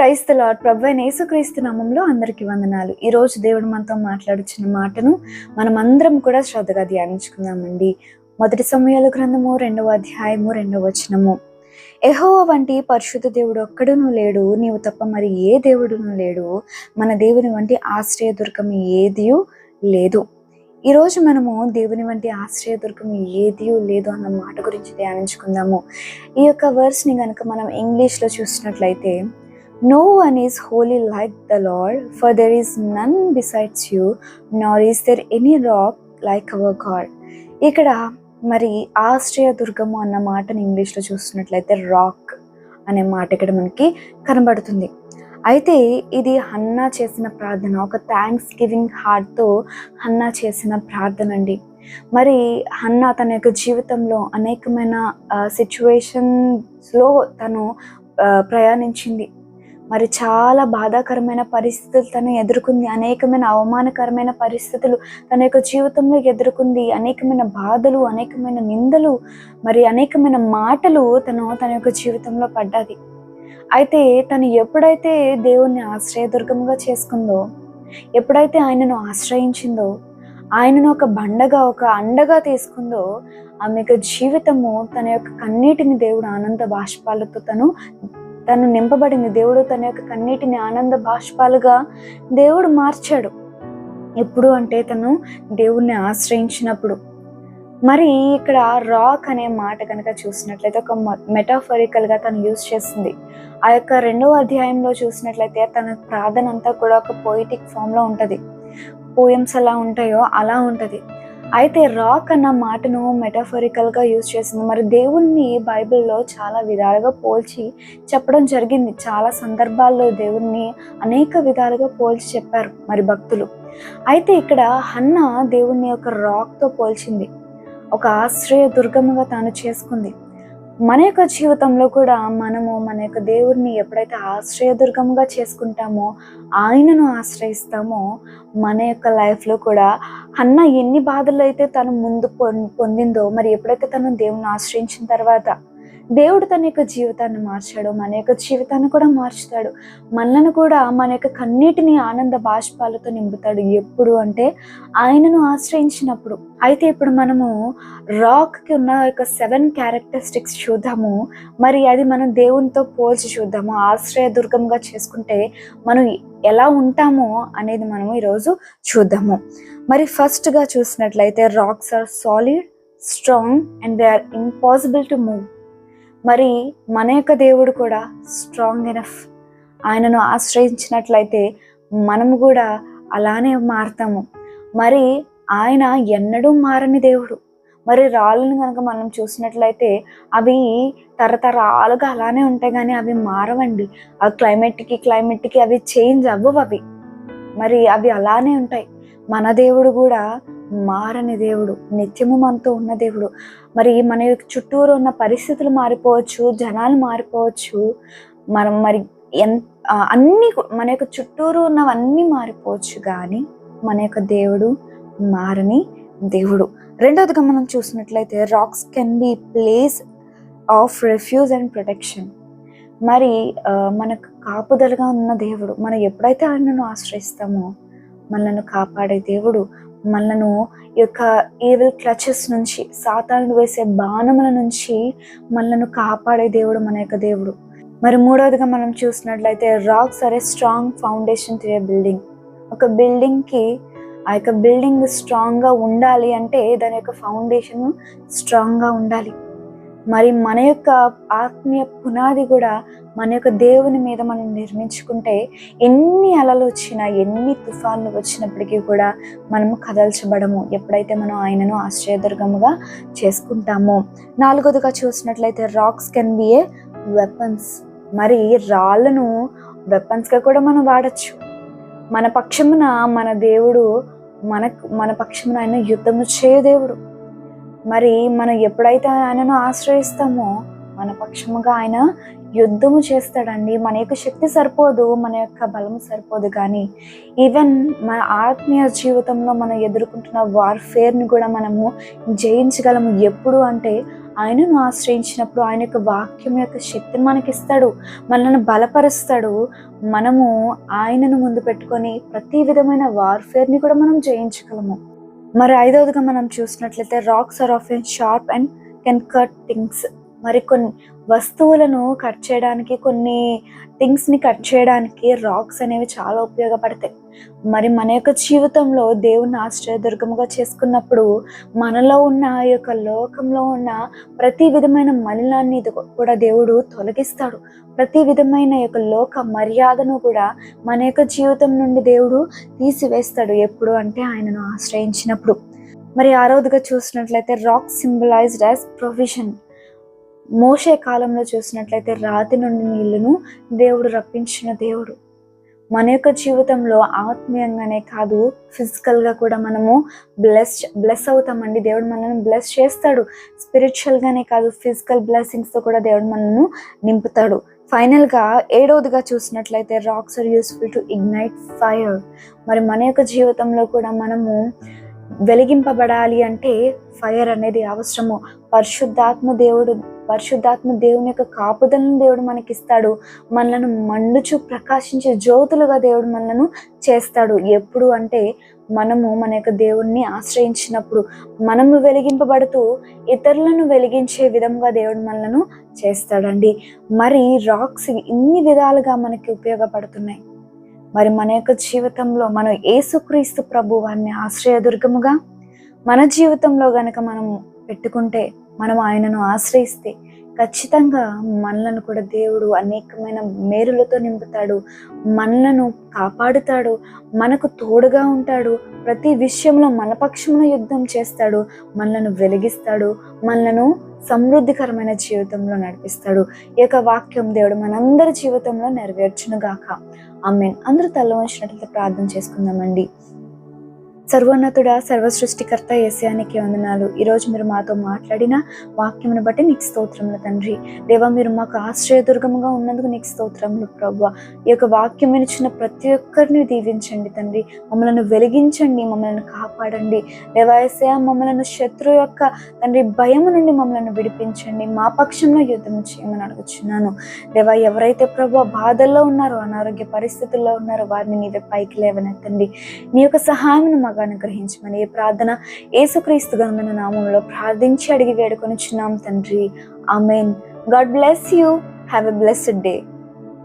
క్రైస్త lord ప్రభు అయిన యేసుక్రీస్తు నామంలో అందరికీ వందనాలు. ఈ రోజు దేవుడు మనతో మాట్లాడుచున్న మాటను మనం అందరం కూడా శ్రద్ధగా ధ్యానించుకుందామండి. మొదటి సమయాల గ్రంథము రెండవ అధ్యాయము రెండవ వచనము. ఎహోవ వంటి పరిశుద్ధ దేవుడు ఒక్కడును లేడు. నీవు తప్ప మరి ఏ దేవుడును లేడు. మన దేవుని వంటి ఆశ్రయ దుర్గం ఏదియూ లేదు. ఈరోజు మనము దేవుని వంటి ఆశ్రయ దుర్గం ఏదియూ లేదు అన్న మాట గురించి ధ్యానించుకుందాము. ఈ యొక్క వర్స్ని కనుక మనం ఇంగ్లీష్లో చూసినట్లయితే no one is holy like the lord for there is none besides you nor is there any rock like our God ఇక్కడ మరి ఆశ్రయ దుర్గము అన్న మాటను ఇంగ్లీష్లో చూస్తున్నట్లయితే రాక్ అనే మాట ఇక్కడ మనకి కనబడుతుంది. అయితే ఇది హన్నా చేసిన ప్రార్థన ఒక థ్యాంక్స్ గివింగ్ హార్ట్తో హన్నా చేసిన ప్రార్థన అండి. మరి హన్నా తన యొక్క జీవితంలో అనేకమైన సిచ్యువేషన్స్లో తను ప్రయాణించింది. మరి చాలా బాధాకరమైన పరిస్థితులు తను ఎదుర్కొంది అనేకమైన అవమానకరమైన పరిస్థితులు తన యొక్క జీవితంలో ఎదుర్కొంది అనేకమైన బాధలు అనేకమైన నిందలు మరి అనేకమైన మాటలు తను తన యొక్క జీవితంలో పడ్డది. అయితే తను ఎప్పుడైతే దేవుణ్ణి ఆశ్రయదుర్గంగా చేసుకుందో ఎప్పుడైతే ఆయనను ఆశ్రయించిందో ఆయనను ఒక బండగా ఒక అండగా తీసుకుందో ఆమె యొక్క జీవితము తన యొక్క కన్నీటిని దేవుడు ఆనంద బాష్పాలతో తను తను నింపబడింది దేవుడు తన యొక్క కన్నీటిని ఆనంద బాష్పాలుగా దేవుడు మార్చాడు. ఎప్పుడు అంటే తను దేవుణ్ణి ఆశ్రయించినప్పుడు. మరి ఇక్కడ రాక్ అనే మాట కనుక చూసినట్లయితే ఒక మెటాఫరికల్గా తను యూజ్ చేస్తుంది. ఆ యొక్క రెండవ అధ్యాయంలో చూసినట్లయితే తన ప్రార్థన అంతా కూడా ఒక పోయిటిక్ ఫామ్లో ఉంటుంది ఉంటది. పోయమ్స్ ఎలా ఉంటాయో అలా ఉంటది. అయితే రాక్ అన్న మాటను మెటాఫరికల్గా యూజ్ చేసింది. మరి దేవుణ్ణి బైబిల్లో చాలా విధాలుగా పోల్చి చెప్పడం జరిగింది. చాలా సందర్భాల్లో దేవుణ్ణి అనేక విధాలుగా పోల్చి చెప్పారు మరి భక్తులు. అయితే ఇక్కడ హన్న దేవుణ్ణి ఒక రాక్తో పోల్చింది. ఒక ఆశ్రయ దుర్గముగా తాను చేసుకుంది. మన యొక్క జీవితంలో కూడా మనము మన యొక్క దేవుడిని ఎప్పుడైతే ఆశ్రయదుర్గంగా చేసుకుంటామో ఆయనను ఆశ్రయిస్తామో మన యొక్క లైఫ్లో కూడా అన్న ఎన్ని బాధలు అయితే తను ముందు పొందిందో మరి ఎప్పుడైతే తను దేవుని ఆశ్రయించిన తర్వాత దేవుడు తన యొక్క జీవితాన్ని మార్చాడు మన యొక్క జీవితాన్ని కూడా మార్చుతాడు. మనలను కూడా మన యొక్క కన్నీటిని ఆనంద బాష్పాలతో నింపుతాడు. ఎప్పుడు అంటే ఆయనను ఆశ్రయించినప్పుడు. అయితే ఇప్పుడు మనము రాక్కి ఉన్న యొక్క సెవెన్ క్యారెక్టరిస్టిక్స్ చూద్దాము. మరి అది మనం దేవునితో పోల్చి చూద్దాము. ఆశ్రయ దుర్గంగా చేసుకుంటే మనం ఎలా ఉంటామో అనేది మనము ఈరోజు చూద్దాము. మరి ఫస్ట్గా చూసినట్లయితే rocks are solid strong and they are impossible to move మరి మన యొక్క దేవుడు కూడా స్ట్రాంగ్ ఎనఫ్ ఆయనను ఆశ్రయించినట్లయితే మనము కూడా అలానే మారుతాము. మరి ఆయన ఎన్నడూ మారని దేవుడు. మరి రాళ్ళను కనుక మనం చూసినట్లయితే అవి తరతరాలుగా అలానే ఉంటాయి కానీ అవి మారవండి. ఆ క్లైమేట్కి క్లైమేట్కి అవి చేంజ్ అవ్వవు అవి. మరి అవి అలానే ఉంటాయి. మన దేవుడు కూడా మారని దేవుడు నిత్యము మనతో ఉన్న దేవుడు. మరి మన యొక్క చుట్టూరు ఉన్న పరిస్థితులు మారిపోవచ్చు జనాలు మారిపోవచ్చు. మనం మరి ఎన్ అన్నీ మన యొక్క చుట్టూరు ఉన్నవన్నీ మారిపోవచ్చు కానీ మన యొక్క దేవుడు మారని దేవుడు. రెండవదిగా మనం చూసినట్లయితే rocks can be place of refuge and protection మరి మనకు కాపుదలగా ఉన్న దేవుడు మనం ఎప్పుడైతే ఆయనను ఆశ్రయిస్తామో మనల్ని కాపాడే దేవుడు మనను ఈ యొక్క ఈవిల్ క్లచెస్ నుంచి సాతానుడు వేసే బాణముల నుంచి మనలను కాపాడే దేవుడు మన యొక్క దేవుడు. మరి మూడవదిగా మనం చూసినట్లయితే rocks are a strong foundation to a building ఒక బిల్డింగ్కి ఆ యొక్క బిల్డింగ్ స్ట్రాంగ్గా ఉండాలి అంటే దాని యొక్క ఫౌండేషన్ స్ట్రాంగ్గా ఉండాలి. మరి మన యొక్క ఆత్మీయ పునాది కూడా మన యొక్క దేవుని మీద మనం నిర్మించుకుంటే ఎన్ని అలలు వచ్చినా ఎన్ని తుఫాన్లు వచ్చినప్పటికీ కూడా మనము కదల్చబడము. ఎప్పుడైతే మనం ఆయనను ఆశ్రయదుర్గముగా చేసుకుంటామో. నాలుగోదిగా చూసినట్లయితే rocks can be a weapons. మరి రాళ్ళను వెపన్స్గా కూడా మనం వాడచ్చు. మన పక్షమున మన దేవుడు మనకు మన పక్షమున ఆయన యుద్ధము చేయు దేవుడు. మరి మనం ఎప్పుడైతే ఆయనను ఆశ్రయిస్తామో మన పక్షముగా ఆయన యుద్ధము చేస్తాడండి. మన యొక్క శక్తి సరిపోదు మన యొక్క బలము సరిపోదు కానీ ఈవెన్ మన ఆత్మీయ జీవితంలో మనం ఎదుర్కొంటున్న వార్ఫేర్ని కూడా మనము జయించగలము. ఎప్పుడు అంటే ఆయనను ఆశ్రయించినప్పుడు ఆయన యొక్క వాక్యం యొక్క శక్తిని మనకిస్తాడు మనల్ని బలపరుస్తాడు. మనము ఆయనను ముందు పెట్టుకొని ప్రతి విధమైన వార్ఫేర్ని కూడా మనం జయించగలము. మరి ఐదవదిగా మనం చూసినట్లయితే rocks are often sharp and can cut things మరి కొన్ని వస్తువులను కట్ చేయడానికి కొన్ని థింగ్స్ని కట్ చేయడానికి రాక్స్ అనేవి చాలా ఉపయోగపడతాయి. మరి మన యొక్క జీవితంలో దేవుని ఆశ్రయదుర్గముగా చేసుకున్నప్పుడు మనలో ఉన్న ఈ యొక్క లోకంలో ఉన్న ప్రతి విధమైన మలినాన్ని కూడా దేవుడు తొలగిస్తాడు. ప్రతి విధమైన యొక్క లోక మర్యాదను కూడా మన యొక్క జీవితం నుండి దేవుడు తీసివేస్తాడు ఎప్పుడు అంటే ఆయనను ఆశ్రయించినప్పుడు. మరి ఆరోదుగా చూసినట్లయితే రాక్ సింబలైజ్డ్ యాజ్ ప్రొవిజన్ మోసే కాలంలో చూసినట్లయితే రాతి నుండి నీళ్ళను దేవుడు రప్పించిన దేవుడు. మన యొక్క జీవితంలో ఆత్మీయంగానే కాదు ఫిజికల్గా కూడా మనము బ్లెస్ బ్లెస్ అవుతామండి. దేవుడు మనల్ని బ్లెస్ చేస్తాడు. స్పిరిచువల్గానే కాదు ఫిజికల్ బ్లెస్సింగ్స్తో కూడా దేవుడు మనల్ని నింపుతాడు. ఫైనల్గా ఏడవదిగా చూసినట్లయితే rocks are useful to ignite fire మరి మన యొక్క జీవితంలో కూడా మనము వెలిగింపబడాలి అంటే ఫైర్ అనేది అవసరము. పరిశుద్ధాత్మ దేవుడు పరిశుద్ధాత్మ దేవుని యొక్క కాపుదలను దేవుడు మనకిస్తాడు. మనలను మండుచు ప్రకాశించే జ్యోతులుగా దేవుడు మనలను చేస్తాడు. ఎప్పుడు అంటే మనము మన యొక్క దేవుణ్ణి ఆశ్రయించినప్పుడు మనము వెలిగింపబడుతూ ఇతరులను వెలిగించే విధంగా దేవుడు మనలను చేస్తాడండి. మరి రాక్స్ ఇన్ని విధాలుగా మనకి ఉపయోగపడుతున్నాయి. మరి మన యొక్క జీవితంలో మనం ఏసుక్రీస్తు ప్రభు వారిని ఆశ్రయదుర్గముగా మన జీవితంలో గనక మనం పెట్టుకుంటే మనం ఆయనను ఆశ్రయిస్తే ఖచ్చితంగా మనలను కూడా దేవుడు అనేకమైన మేరులతో నింపుతాడు మనలను కాపాడుతాడు మనకు తోడుగా ఉంటాడు ప్రతి విషయంలో మన పక్షమున యుద్ధం చేస్తాడు మనలను వెలిగిస్తాడు మనలను సమృద్ధికరమైన జీవితంలో నడిపిస్తాడు. ఈ యొక్క వాక్యం దేవుడు మనందరి జీవితంలో నెరవేర్చును అమ్మేన్ అందరూ తల్ల వంచినట్లయితే ప్రార్థన చేసుకుందామండి. సర్వోన్నతుడా సర్వ సృష్టికర్త వందనాలు. ఈరోజు మీరు మాతో మాట్లాడిన వాక్యమును బట్టి నీకు స్తోత్రములు తండ్రి. దేవా మీరు మాకు ఆశ్రయదుర్గముగా ఉన్నందుకు నీకు స్తోత్రములు ప్రభు ఈ యొక్క వాక్యం వినిచిన ప్రతి ఒక్కరిని దీవించండి తండ్రి. మమ్మల్ని వెలిగించండి మమ్మల్ని కాపాడండి. దేవాయశయ మమ్మల్ని శత్రు యొక్క తండ్రి భయం నుండి మమ్మల్ని విడిపించండి. మా పక్షంలో యుద్ధం చేయమని అడుగుచున్నాను. దేవా ఎవరైతే ప్రభు బాధల్లో ఉన్నారో అనారోగ్య పరిస్థితుల్లో ఉన్నారో వారిని నీవే పైకి లేవనెత్తండి. నీ యొక్క సహాయం మాకు అనుగ్రహించమని ఈ ప్రార్థన ఏసుక్రీస్తు గంధన నామంలో ప్రార్థించి అడిగి వేడుకొని చున్నాం తండ్రి. Amen. God bless you. Have a blessed day.